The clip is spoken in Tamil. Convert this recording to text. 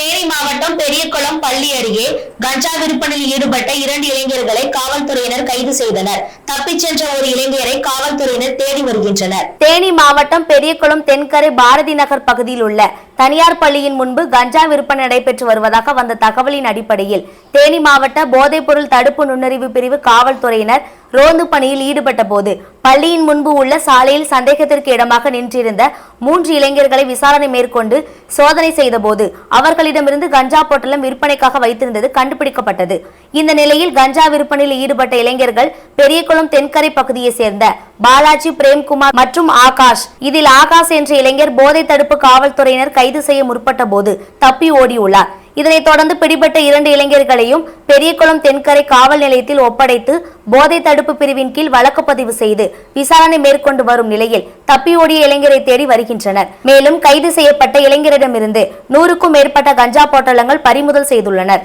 தேனி மாவட்டம் பெரியகுளம் பள்ளி அருகே கஞ்சா விற்பனையில் ஈடுபட்ட இரண்டு இளைஞர்களை காவல்துறையினர் கைது செய்தனர். தப்பிச் சென்ற ஒரு இளைஞரை காவல்துறையினர் தேடி வருகின்றனர். தேனி மாவட்டம் பெரியகுளம் தென்கரை பாரதி நகர் பகுதியில் உள்ள தனியார் பள்ளியின் முன்பு கஞ்சா விற்பனை நடைபெற்று வருவதாக வந்த தகவலின் அடிப்படையில் தேனி மாவட்ட போதைப்பொருள் தடுப்பு நுண்ணறிவு பிரிவு காவல்துறையினர் ரோந்து பணியில் ஈடுபட்ட போது பள்ளியின் முன்பு உள்ள சாலையில் சந்தேகத்திற்கு இடமாக நின்றிருந்த மூன்று இளைஞர்களை விசாரணை மேற்கொண்டு சோதனை செய்தபோது அவர்களிடமிருந்து கஞ்சா பொட்டலம் விற்பனைக்காக வைத்திருந்தது கண்டுபிடிக்கப்பட்டது. இந்த நிலையில் கஞ்சா விற்பனையில் ஈடுபட்ட இளைஞர்கள் பெரியகுளம் தென்கரை பகுதியை சேர்ந்த பாலாஜி பிரேம்குமார் மற்றும் ஆகாஷ். இதில் ஆகாஷ் என்ற இளைஞர் போதை தடுப்பு காவல்துறையினர் கைது செய்ய முற்பட்ட போது தப்பி ஓடியுள்ளார். இதனைத் தொடர்ந்து பிடிபட்ட இரண்டு இளைஞர்களையும் பெரியகுளம் தென்கரை காவல் நிலையத்தில் ஒப்படைத்து போதை தடுப்பு பிரிவின் கீழ் வழக்கு பதிவு செய்து விசாரணை மேற்கொண்டு வரும் நிலையில் தப்பியோடிய இளைஞரை தேடி வருகின்றனர். மேலும் கைது செய்யப்பட்ட இளைஞரிடமிருந்து நூறுக்கும் மேற்பட்ட கஞ்சா பொட்டலங்கள் பறிமுதல் செய்துள்ளனர்.